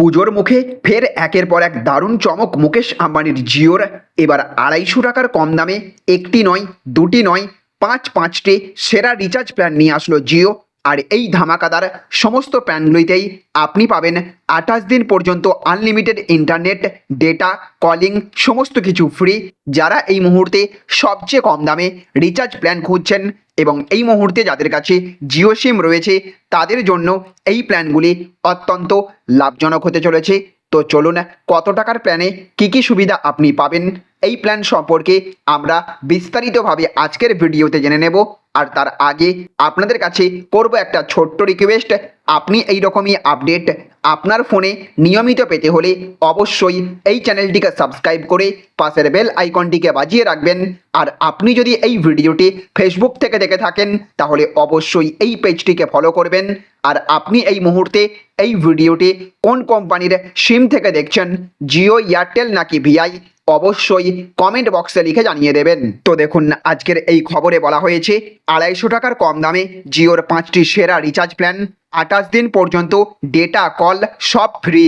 পুজোর মুখে ফের একের পর এক দারুণ চমক মুকেশ আম্বানির জিওর। এবার আড়াইশো টাকার কম দামে একটি নয়, দুটি নয়, পাঁচ পাঁচটি সেরা রিচার্জ প্ল্যান নিয়ে আসলো জিও। আর এই ধামাকাদার সমস্ত প্ল্যানগুলিতেই আপনি পাবেন আঠাশ দিন পর্যন্ত আনলিমিটেড ইন্টারনেট ডেটা কলিং সমস্ত কিছু ফ্রি যারা এই মুহূর্তে সবচেয়ে কম দামে রিচার্জ প্ল্যান খুঁজছেন এবং এই মুহূর্তে যাদের কাছে জিও সিম রয়েছে, তাদের জন্য এই প্ল্যানগুলি অত্যন্ত লাভজনক হতে চলেছে। তো চলুন, কত টাকার প্ল্যানে কি কি সুবিধা আপনি পাবেন? এই প্ল্যান সম্পর্কে আমরা বিস্তারিতভাবে আজকের ভিডিওতে জেনে নেব। আর তার আগে আপনাদের কাছে করব একটা ছোট্ট রিকোয়েস্ট আপনি এই রকমই আপডেট আপনার ফোনে নিয়মিত পেতে হলে অবশ্যই এই চ্যানেলটিকে সাবস্ক্রাইব করে পাশের বেল আইকনটিকে বাজিয়ে রাখবেন। আর আপনি যদি এই ভিডিওটি ফেসবুক থেকে দেখে থাকেন, তাহলে অবশ্যই এই পেজটিকে ফলো করবেন। আর আপনি এই মুহূর্তে এই ভিডিওটি কোন কোম্পানির সিম থেকে দেখছেন? জিও এয়ারটেল নাকি ভিআই অবশ্যই কমেন্ট বক্সে লিখে জানিয়ে দেবেন। তো দেখুন, আজকের এই খবরে বলা হয়েছে, আড়াইশো টাকার কম দামে জিওর পাঁচটি সেরা রিচার্জ প্ল্যান আঠাশ দিন পর্যন্ত ডেটা কল সব ফ্রি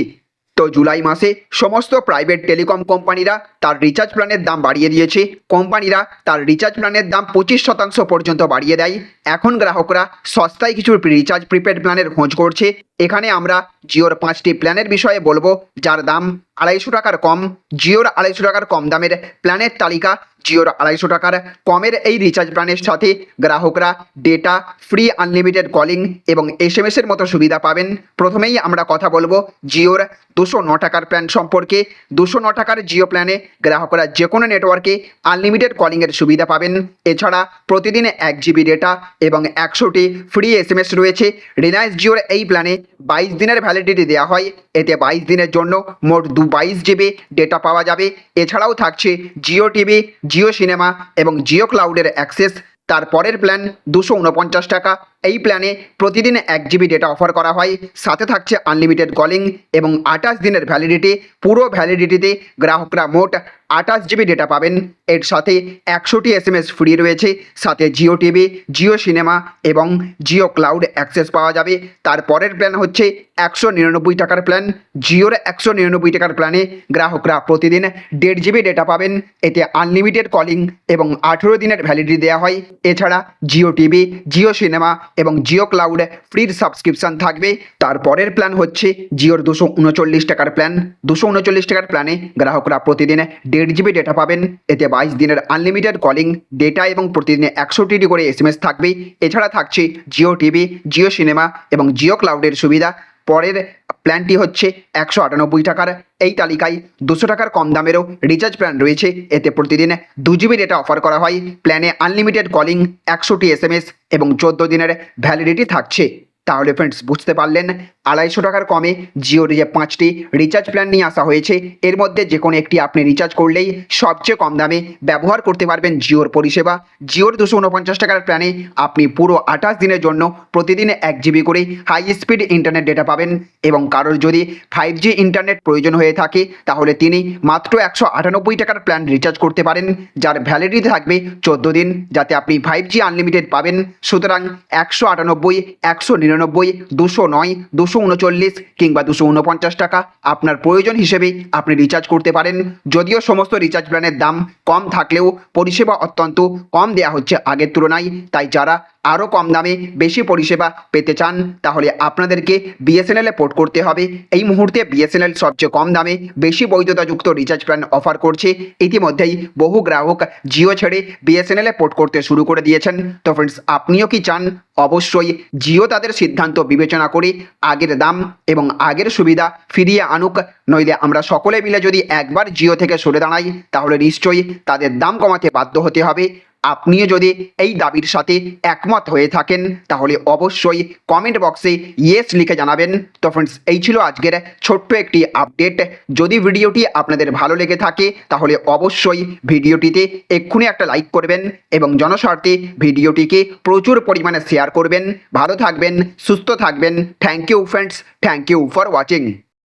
তো জুলাই মাসে সমস্ত প্রাইভেট টেলিকম কোম্পানিরা তার রিচার্জ প্ল্যানের দাম বাড়িয়ে দিয়েছে। কোম্পানিরা তার রিচার্জ প্ল্যানের দাম পঁচিশ শতাংশ পর্যন্ত বাড়িয়ে দেয়। এখন গ্রাহকরা সস্তায় কিছু রিচার্জ প্রিপেড প্ল্যানের খোঁজ করছে। এখানে আমরা জিওর পাঁচটি প্ল্যানের বিষয়ে বলব, যার দাম আড়াইশো টাকার কম, জিওর আড়াইশো টাকার কম দামের প্ল্যানের তালিকা, জিওর আড়াইশো টাকার কমের এই রিচার্জ প্ল্যানের সাথে গ্রাহকরা ডেটা ফ্রি আনলিমিটেড কলিং এবং এস এম এর মতো সুবিধা পাবেন। প্রথমেই আমরা কথা বলব জিওর দুশো ন টাকার প্ল্যান সম্পর্কে। দুশো ন টাকার জিও প্ল্যানে গ্রাহকরা যে কোনো নেটওয়ার্কে আনলিমিটেড কলিংয়ের সুবিধা পাবেন। এছাড়া প্রতিদিন এক জিবি ডেটা এবং একশোটি ফ্রি এস এম এস রয়েছে। রিলায়েন্স জিওর এই প্ল্যানে বাইশ দিনের ভ্যালিডিটি দেওয়া হয়। এতে বাইশ দিনের জন্য মোট দু বাইশ জিবি ডেটা পাওয়া যাবে। এছাড়াও থাকছে জিও টিভি জিও সিনেমা এবং জিও ক্লাউডের অ্যাক্সেস তার পরের প্ল্যান দুশো উনপঞ্চাশ টাকা। এই প্ল্যানে প্রতিদিন এক জিবি ডেটা অফার করা হয়। সাথে থাকছে আনলিমিটেড কলিং এবং আঠাশ দিনের ভ্যালিডিটি পুরো ভ্যালিডিটিতে গ্রাহকরা মোট আঠাশ জিবি ডেটা পাবেন। এর সাথে একশোটি এস এম এস ফ্রি রয়েছে, সাথে জিও টিভি জিও সিনেমা এবং জিও ক্লাউড অ্যাক্সেস পাওয়া যাবে। তার পরের প্ল্যান হচ্ছে একশো নিরানব্বই টাকার প্ল্যান জিওর একশো নিরানব্বই টাকার প্ল্যানে গ্রাহকরা প্রতিদিন দেড় জিবি ডেটা পাবেন। এতে আনলিমিটেড কলিং এবং আঠেরো দিনের ভ্যালিডিটি দেওয়া হয়। এছাড়া জিও টিভি জিও সিনেমা এবং জিও ক্লাউড ফ্রির সাবস্ক্রিপশন থাকবে। তারপরের প্ল্যান হচ্ছে জিওর দুশো উনচল্লিশ টাকার প্ল্যান দুশো উনচল্লিশ টাকার প্ল্যানে গ্রাহকরা প্রতিদিন দেড় জিবি ডেটা পাবেন। এতে বাইশ দিনের আনলিমিটেড কলিং ডেটা এবং প্রতিদিনে একশো একশোটি করে এস এম এস থাকবে এছাড়া থাকছে জিও টিভি জিও সিনেমা এবং জিও ক্লাউডের সুবিধা। পরের প্ল্যানটি হচ্ছে একশো আটানব্বই টাকার। এই তালিকায় দুশো টাকার কম দামেরও রিচার্জ প্ল্যান রয়েছে। এতে প্রতিদিন দু জিবি ডেটা অফার করা হয়। প্ল্যানে আনলিমিটেড কলিং একশোটি এস এস এবং চোদ্দ দিনের ভ্যালিডিটি থাকছে। তাহলে ফ্রেন্ডস বুঝতে পারলেন? আড়াইশো টাকার কমে জিওর যে পাঁচটি রিচার্জ প্ল্যান নিয়ে আসা হয়েছে। এর মধ্যে যে কোনো একটি আপনি রিচার্জ করলেই সবচেয়ে কম দামে ব্যবহার করতে পারবেন জিওর পরিষেবা। জিওর দুশো উনপঞ্চাশ টাকার প্ল্যানে আপনি পুরো আঠাশ দিনের জন্য প্রতিদিন এক জিবি করে হাই স্পিড ইন্টারনেট ডেটা পাবেন এবং কারোর যদি ফাইভ জি ইন্টারনেট প্রয়োজন হয়ে থাকে, তাহলে তিনি মাত্র একশো আটানব্বই টাকার প্ল্যান রিচার্জ করতে পারেন, যার ভ্যালিডিটি থাকবে চোদ্দ দিন, যাতে আপনি ফাইভ জি আনলিমিটেড পাবেন। সুতরাং একশো আটানব্বই, একশো নিরানব্বই, দুশো নয়, দুশো উনচল্লিশ কিংবা দুশো উনপঞ্চাশ টাকা আপনার প্রয়োজন হিসেবে আপনি রিচার্জ করতে পারেন। যদিও সমস্ত রিচার্জ প্ল্যানের দাম কম থাকলেও পরিষেবা অত্যন্ত কম দেয়া হচ্ছে আগের তুলনায়। তাই যারা আরও কম দামে বেশি পরিষেবা পেতে চান, তাহলে আপনাদেরকে বিএসএনএলে পোর্ট করতে হবে। এই মুহূর্তে বিএসএনএল সবচেয়ে কম দামে বেশি বৈধতাযুক্ত রিচার্জ প্ল্যান অফার করছে। ইতিমধ্যেই বহু গ্রাহক জিও ছেড়ে বিএসএনএলে পোর্ট করতে শুরু করে দিয়েছেন। তো ফ্রেন্ডস আপনিও কি চান? অবশ্যই জিও তাদের সিদ্ধান্ত বিবেচনা করে আগের দাম এবং আগের সুবিধা ফিরিয়ে আনুক। নইলে আমরা সকলে মিলে যদি একবার জিও থেকে সরে দাঁড়াই, তাহলে নিশ্চয়ই তাদের দাম কমাতে বাধ্য হতে হবে। আপনিও যদি এই দাবির সাথে একমত হয়ে থাকেন, তাহলে অবশ্যই কমেন্ট বক্সে ইয়েস লিখে জানাবেন। তো ফ্রেন্ডস এই ছিল আজকের ছোট্ট একটি আপডেট যদি ভিডিওটি আপনাদের ভালো লেগে থাকে, তাহলে অবশ্যই ভিডিওটিতে এক্ষুনি একটা লাইক করবেন এবং জনস্বার্থে ভিডিওটিকে প্রচুর পরিমাণে শেয়ার করবেন। ভালো থাকবেন, সুস্থ থাকবেন। Thank you friends thank you for watching